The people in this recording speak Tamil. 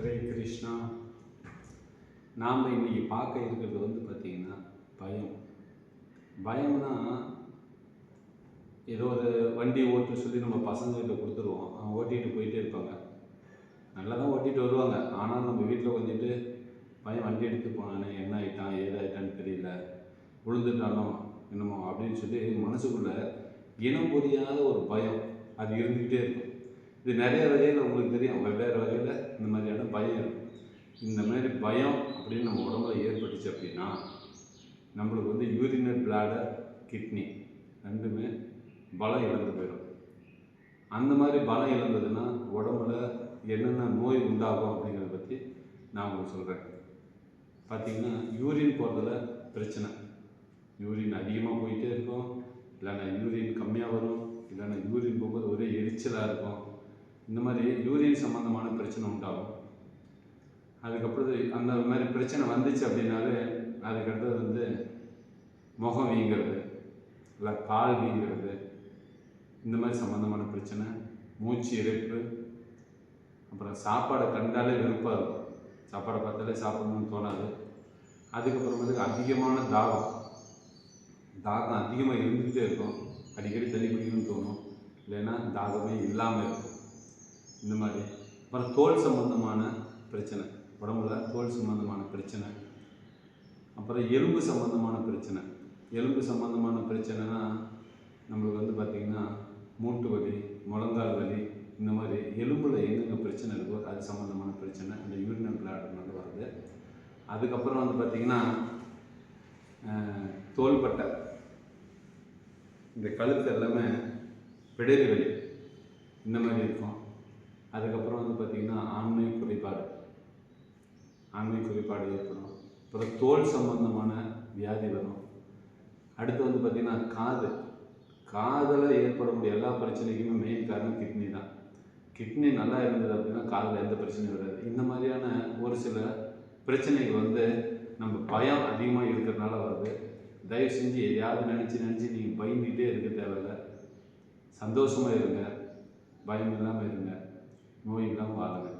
ஹரே கிருஷ்ணா. நாம் இன்றைக்கி பார்க்க இருக்கிறது வந்து பார்த்திங்கன்னா பயம். பயம்னா ஏதோ ஒரு வண்டி ஓட்டு சொல்லி நம்ம பசங்கள்கிட்ட கொடுத்துருவோம். அவங்க ஓட்டிகிட்டு போயிட்டே இருப்பாங்க. நல்லா தான் ஓட்டிகிட்டு வருவாங்க. ஆனால் நம்ம வீட்டில் வந்துட்டு பையன் வண்டி எடுத்து போனானே என்ன ஆயிட்டான் ஏதாயிட்டான்னு தெரியல. விழுந்துட்டானோ என்னமோ அப்படின்னு சொல்லி மனசுக்குள்ளே இனம் புரியாத ஒரு பயம். அது இருந்துகிட்டே இருக்கும். இது நிறைய வகையில் உங்களுக்கு தெரியும். வெவ்வேறு வகையில் இந்த மாதிரியான பயம் இருக்கும் இந்த மாதிரி பயம் அப்படின்னு நம்ம உடம்புல ஏற்பட்டுச்சு அப்படின்னா நம்மளுக்கு வந்து யூரினர் பிளாடர் கிட்னி ரெண்டுமே பலம் இழந்து போயிடும். அந்த மாதிரி பலம் இழந்ததுன்னா உடம்புல என்னென்ன நோய் உண்டாகும் அப்படிங்கிறத பற்றி நான் உங்களுக்கு சொல்கிறேன் பார்த்திங்கன்னா யூரின் போகிறதுல பிரச்சனை. யூரின் அதிகமாக போயிட்டே இருக்கும். இல்லைன்னா யூரின் கம்மியாக வரும். இல்லைன்னா யூரின் போகும்போது ஒரே எரிச்சலாக இருக்கும். இந்த மாதிரி யூரின் சம்மந்தமான பிரச்சனை உண்டாகும். அதுக்கப்புறம் அந்த மாதிரி பிரச்சனை வந்துச்சு அப்படின்னாலே அதுக்கடுத்தது வந்து முகம் வீங்கிறது இல்லை கால் வீங்கிறது இந்த மாதிரி சம்மந்தமான பிரச்சனை மூச்சு இறைப்பு அப்புறம் சாப்பாடை கண்டாலே வெறுப்பாது சாப்பாடை பார்த்தாலே சாப்பிடணும்னு தோணாது. அதுக்கப்புறமேட்டுக்கு அதிகமான தாகம். தாகம் அதிகமாக இருந்துகிட்டே இருக்கும். அடிக்கடி தண்ணி குடிக்கணும்னு தோணும். இல்லைன்னா தாகமே இல்லாமல் இருக்கும். இந்த மாதிரி. அப்புறம் தோல் சம்மந்தமான பிரச்சனை. உடம்புல தோல் சம்பந்தமான பிரச்சனை. அப்புறம் எலும்பு சம்பந்தமான பிரச்சனை. எலும்பு சம்பந்தமான பிரச்சனைனா நம்மளுக்கு வந்து பார்த்திங்கன்னா மூட்டு வலி முழங்கால் வலி இந்த மாதிரி எலும்பில் எங்கெங்கே பிரச்சனை இருக்கோ அது சம்மந்தமான பிரச்சனை அந்த யூரினல் பிளாட்னால வருது. அதுக்கப்புறம் வந்து பார்த்திங்கன்னா தோள்பட்டை இந்த கழுத்து எல்லாமே பிடரி வலி. இந்த மாதிரி இருக்கும். அதுக்கப்புறம் வந்து பார்த்திங்கன்னா ஆண்மை குறைபாடு. ஆண்மை குறைபாடு ஏற்படும். அப்புறம் தோல் சம்பந்தமான வியாதி வரும். அடுத்து வந்து பார்த்திங்கன்னா காது. காதில் ஏற்படக்கூடிய எல்லா பிரச்சனைக்குமே மெயின் காரணம் கிட்னி தான். கிட்னி நல்லா இருந்தது அப்படின்னா காதில் எந்த பிரச்சனையும் வராது. இந்த மாதிரியான ஒரு சில பிரச்சனைகள் வந்து நம்ம பயம் அதிகமாக இருக்கிறதுனால வருது. தயவு செஞ்சு எதையாவது நினச்சி நினச்சி நீங்கள் பயந்துகிட்டே இருக்க தேவையில்ல. சந்தோஷமாக இருங்க. பயம் இல்லாமல் இருங்க. நோய் இல்லாமல் வாழுங்க.